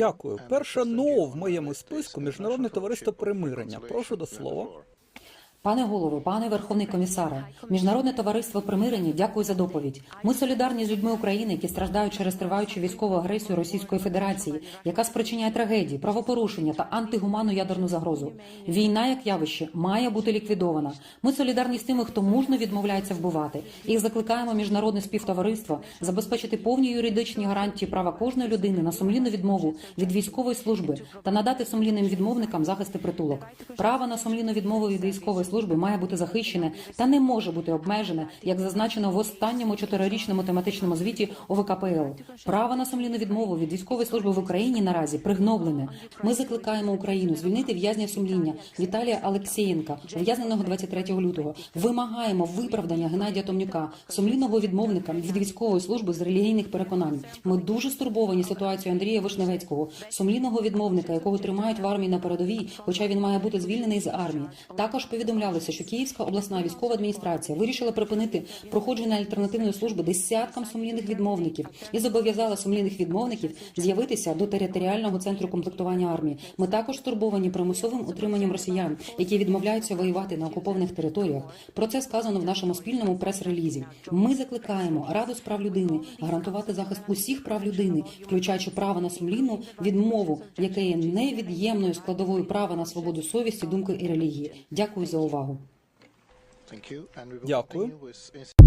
Дякую. Перша «но» в моєму списку міжнародне товариство примирення. Прошу до слова. Пане голово, пане Верховний комісаре, міжнародне товариство примирення, дякую за доповідь. Ми солідарні з людьми України, які страждають через триваючу військову агресію Російської Федерації, яка спричиняє трагедії, правопорушення та антигуманну ядерну загрозу. Війна як явище має бути ліквідована. Ми солідарні з тими, хто мужно відмовляється вбивати. І закликаємо міжнародне співтовариство забезпечити повні юридичні гарантії права кожної людини на сумлінну відмову від військової служби та надати сумлінним відмовникам захист і притулок. Право на сумлінну відмову від військової служби має бути захищене та не може бути обмежене, як зазначено в останньому чотирирічному тематичному звіті ОВКПЛ. Право на сумлінну відмову від військової служби в Україні наразі пригноблене. Ми закликаємо Україну звільнити в'язня сумління Віталія Алексєєнка, ув'язненого 23 лютого. Вимагаємо виправдання Геннадія Томнюка, сумлінного відмовника від військової служби з релігійних переконань. Ми дуже стурбовані ситуацією Андрія Вишневецького, сумлінного відмовника, якого тримають в армії на передовій, хоча він має бути звільнений з армії. Також повідомлялося, що Київська обласна військова адміністрація вирішила припинити проходження альтернативної служби десяткам сумлінних відмовників і зобов'язала сумлінних відмовників з'явитися до територіального центру комплектування армії. Ми також стурбовані примусовим утриманням росіян, які відмовляються воювати на окупованих територіях. Про це сказано в нашому спільному прес-релізі. Ми закликаємо Раду з прав людини гарантувати захист усіх прав людини, включаючи право на сумлінну відмову, яке є невід'ємною складовою права на свободу совісті, думки і релігії. Дякую за увагу. Thank you. And we will Дякую. continue with